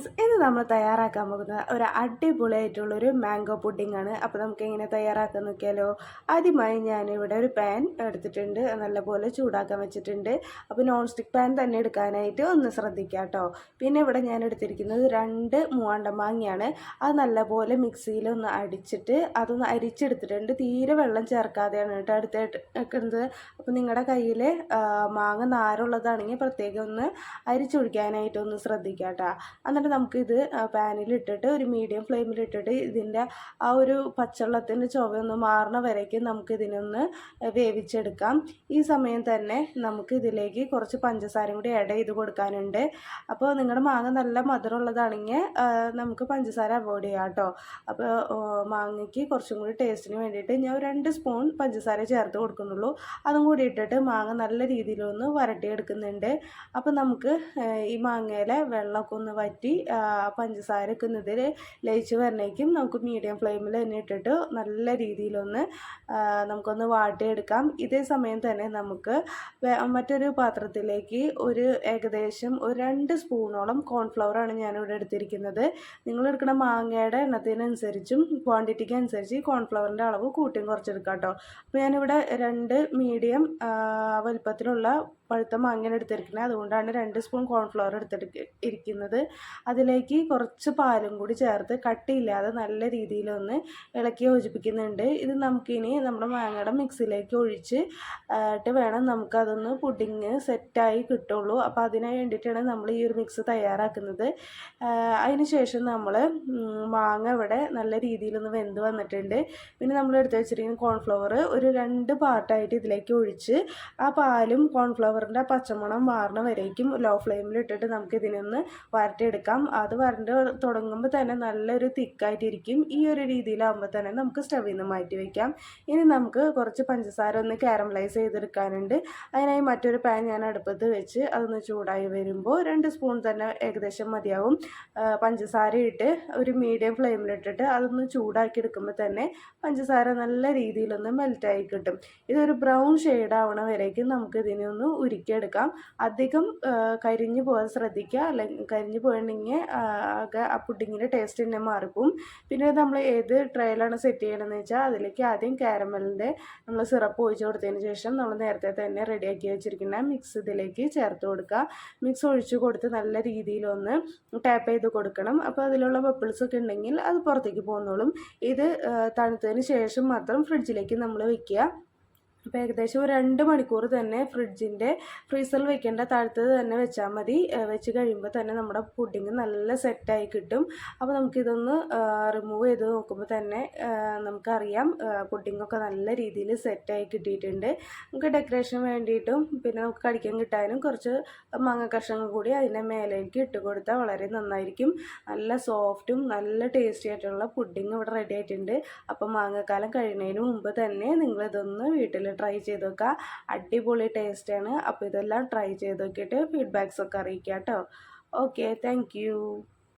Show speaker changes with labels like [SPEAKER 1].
[SPEAKER 1] Friends ഇന്ന് നമ്മൾ തയ്യാറാക്കാൻ പോകുന്നത് ഒരു അടിപൊളിയായിട്ടുള്ളൊരു മാംഗോ പുഡിംഗ് ആണ്. അപ്പോൾ നമുക്ക് എങ്ങനെ തയ്യാറാക്കാൻ നോക്കിയാലോ? ആദ്യമായി ഞാനിവിടെ ഒരു പാൻ എടുത്തിട്ടുണ്ട്. നല്ലപോലെ ചൂടാക്കാൻ വെച്ചിട്ടുണ്ട്. അപ്പോൾ നോൺ സ്റ്റിക്ക് പാൻ തന്നെ എടുക്കാനായിട്ട് ഒന്ന് ശ്രദ്ധിക്കുക കേട്ടോ. പിന്നെ ഇവിടെ ഞാൻ എടുത്തിരിക്കുന്നത് രണ്ട് മൂവാണ്ട മാങ്ങയാണ്. അത് നല്ലപോലെ മിക്സിയിൽ ഒന്ന് അടിച്ചിട്ട് അതൊന്ന് അരിച്ചെടുത്തിട്ടുണ്ട്. തീരെ വെള്ളം ചേർക്കാതെയാണ് കേട്ടോ എടുത്ത് വെക്കുന്നത് അപ്പോൾ നിങ്ങളുടെ കയ്യിൽ മാങ്ങ നാരുള്ളതാണെങ്കിൽ പ്രത്യേകം ഒന്ന് അരിച്ചൊഴിക്കാനായിട്ട് ഒന്ന് ശ്രദ്ധിക്കുക കേട്ടോ എന്നിട്ട് നമുക്കിത് പാനിലിട്ടിട്ട് ഒരു മീഡിയം ഫ്ലെയിമിലിട്ടിട്ട് ഇതിന്റെ ആ ഒരു പച്ചവെള്ളത്തിന്റെ ചുവയൊന്ന് മാറുന്ന വരയ്ക്ക് നമുക്കിതിനൊന്ന് വേവിച്ചെടുക്കാം. ഈ സമയം തന്നെ നമുക്ക് ഇതിലേക്ക് കുറച്ച് പഞ്ചസാരയും കൂടി ആഡ് ചെയ്ത് കൊടുക്കാനുണ്ട്. അപ്പോൾ നിങ്ങളുടെ മാങ്ങ നല്ല മധുരമുള്ളതാണെങ്കിൽ നമുക്ക് പഞ്ചസാര അവോയ്ഡ് ചെയ്യാം കേട്ടോ അപ്പോൾ മാങ്ങയ്ക്ക് കുറച്ചും കൂടി ടേസ്റ്റിന് വേണ്ടിയിട്ട് ഞാൻ രണ്ട് സ്പൂൺ പഞ്ചസാര ചേർത്ത് കൊടുക്കുന്നുള്ളൂ. അതും ഇട്ടിട്ട് മാങ്ങ നല്ല രീതിയിലൊന്ന് വരട്ടിയെടുക്കുന്നുണ്ട്. അപ്പോൾ നമുക്ക് ഈ മാങ്ങയിലെ വെള്ളമൊക്കെ ഒന്ന് വറ്റി പഞ്ചസാരയൊക്കെ ഒന്ന് ഇതിൽ ലയിച്ച് വരണേക്കും നമുക്ക് മീഡിയം ഫ്ലെയിമിൽ തന്നെ ഇട്ടിട്ട് നല്ല രീതിയിലൊന്ന് നമുക്കൊന്ന് വാട്ടിയെടുക്കാം. ഇതേ സമയം തന്നെ നമുക്ക് മറ്റൊരു പാത്രത്തിലേക്ക് ഒരു ഏകദേശം ഒരു രണ്ട് സ്പൂണോളം കോൺഫ്ലവറാണ് ഞാനിവിടെ എടുത്തിരിക്കുന്നത്. നിങ്ങൾ എടുക്കുന്ന മാങ്ങയുടെ എണ്ണത്തിനനുസരിച്ചും ക്വാണ്ടിറ്റിക്ക് അനുസരിച്ച് കോൺഫ്ലവറിന്റെ അളവ് കൂട്ടിയും കുറച്ചെടുക്കാം കേട്ടോ. അപ്പോൾ ഞാനിവിടെ രണ്ട് medium വലുപ്പത്തിലുള്ള പഴുത്ത മാങ്ങയാണ് എടുത്തിരിക്കുന്നത്. അതുകൊണ്ടാണ് രണ്ട് സ്പൂൺ കോൺഫ്ലവർ എടുത്തിട്ട് ഇരിക്കുന്നത്. അതിലേക്ക് കുറച്ച് പാലും കൂടി ചേർത്ത് കട്ടിയില്ലാതെ നല്ല രീതിയിലൊന്ന് ഇളക്കി യോജിപ്പിക്കുന്നുണ്ട്. ഇത് നമുക്കിനി നമ്മുടെ മാങ്ങയുടെ മിക്സിലേക്ക് ഒഴിച്ച് ഇട്ട് വേണം നമുക്കതൊന്ന് പുഡിങ് സെറ്റായി കിട്ടുള്ളൂ. അപ്പോൾ അതിന് വേണ്ടിയിട്ടാണ് നമ്മൾ ഈ ഒരു മിക്സ് തയ്യാറാക്കുന്നത്. അതിന് ശേഷം നമ്മൾ മാങ്ങ ഇവിടെ നല്ല രീതിയിലൊന്ന് വെന്ത് വന്നിട്ടുണ്ട്. പിന്നെ നമ്മൾ എടുത്ത് വെച്ചിരിക്കുന്ന കോൺഫ്ലവർ ഒരു രണ്ട് പാർട്ടായിട്ട് ഇതിലേക്ക് ഒഴിച്ച് ആ പാലും കോൺഫ്ലവറിന്റെ പച്ചമണം മാറണ വരേക്കും ലോ ഫ്ലെയിമിൽ ഇട്ടിട്ട് നമുക്ക് ഇതിനൊന്ന് വരട്ടിയെടുക്കാം. അത് വരണ്ട് തുടങ്ങുമ്പോൾ തന്നെ നല്ലൊരു തിക്കായിട്ടിരിക്കും. ഈ ഒരു രീതിയിലാകുമ്പോൾ തന്നെ നമുക്ക് സ്റ്റവിൽ നിന്ന് മാറ്റി വയ്ക്കാം ഇനി നമുക്ക് കുറച്ച് പഞ്ചസാര ഒന്ന് കാരമലൈസ് ചെയ്തെടുക്കാനുണ്ട്. അതിനായി മറ്റൊരു പാൻ ഞാൻ അടുപ്പത്ത് വെച്ച് അതൊന്ന് ചൂടായി വരുമ്പോൾ രണ്ട് സ്പൂൺ തന്നെ ഏകദേശം മതിയാവും. പഞ്ചസാര ഇട്ട് ഒരു മീഡിയം ഫ്ലെയിമിലിട്ടിട്ട് അതൊന്ന് ചൂടാക്കി എടുക്കുമ്പോൾ തന്നെ പഞ്ചസാര നല്ല രീതിയിലൊന്ന് മെൽറ്റായി കിട്ടും. ഇതൊരു ബ്രൗൺ ഷെയ്ഡ് ആവണ വരേക്കും നമുക്ക് ഇതിനെ ഒന്ന് ഉരുക്കിയെടുക്കാം. അധികം കരിഞ്ഞു പോകാൻ ശ്രദ്ധിക്കുക. അല്ലെങ്കിൽ കരിഞ്ഞു പോയിട്ടുണ്ടെങ്കിൽ ആകെ ആ പുഡിങ്ങിന്റെ ടേസ്റ്റ് തന്നെ മാറിപ്പോവും. പിന്നെ നമ്മൾ ഏത് ട്രയലാണ് സെറ്റ് ചെയ്യണമെന്ന് വെച്ചാൽ അതിലേക്ക് ആദ്യം കാരമലിന്റെ നമ്മൾ സിറപ്പ് ഒഴിച്ച് കൊടുത്തതിന് ശേഷം നമ്മൾ നേരത്തെ തന്നെ റെഡിയാക്കി വെച്ചിരിക്കുന്ന മിക്സ് ഇതിലേക്ക് ചേർത്ത് കൊടുക്കുക. മിക്സ് ഒഴിച്ചു കൊടുത്ത് നല്ല രീതിയിലൊന്ന് ടാപ്പ് ചെയ്ത് കൊടുക്കണം. അപ്പോൾ അതിലുള്ള ബബിൾസ് ഒക്കെ ഉണ്ടെങ്കിൽ അത് പുറത്തേക്ക് പോകുന്നോളും ഇത് തണുത്തതിന് ശേഷം മാത്രം ഫ്രിഡ്ജിലേക്ക് നമ്മൾ വയ്ക്കുക അപ്പോൾ ഏകദേശം ഒരു രണ്ട് മണിക്കൂർ തന്നെ ഫ്രിഡ്ജിന്റെ ഫ്രീസറിൽ വെക്കേണ്ട താഴത്തത് തന്നെ വെച്ചാൽ മതി. വെച്ച് കഴിയുമ്പോൾ തന്നെ നമ്മുടെ പുഡിങ് നല്ല സെറ്റായി കിട്ടും. അപ്പോൾ നമുക്കിതൊന്ന് റിമൂവ് ചെയ്ത് നോക്കുമ്പോൾ തന്നെ നമുക്കറിയാം പുഡിങ്ങൊക്കെ നല്ല രീതിയിൽ സെറ്റായി കിട്ടിയിട്ടുണ്ട്. നമുക്ക് ഡെക്കറേഷന് വേണ്ടിയിട്ടും പിന്നെ നമുക്ക് കടിക്കാൻ കിട്ടാനും കുറച്ച് മാങ്ങ കഷ്ണങ്ങൾ കൂടി അതിന്റെ മേലേക്ക് ഇട്ട് കൊടുത്താൽ വളരെ നന്നായിരിക്കും. നല്ല സോഫ്റ്റും നല്ല ടേസ്റ്റി ആയിട്ടുള്ള പുഡിങ് ഇവിടെ റെഡി ആയിട്ടുണ്ട്. അപ്പോൾ മാങ്ങക്കാലം കഴിയുന്നതിന് മുമ്പ് തന്നെ നിങ്ങളിതൊന്ന് വീട്ടിൽ ട്രൈ ചെയ്ത് നോക്കുക അടിപൊളി ടേസ്റ്റാണ് അപ്പോൾ ഇതെല്ലാം ട്രൈ ചെയ്ത് നോക്കിയിട്ട് ഫീഡ്ബാക്സ് ഒക്കെ അറിയിക്കാം കേട്ടോ ഓക്കെ താങ്ക്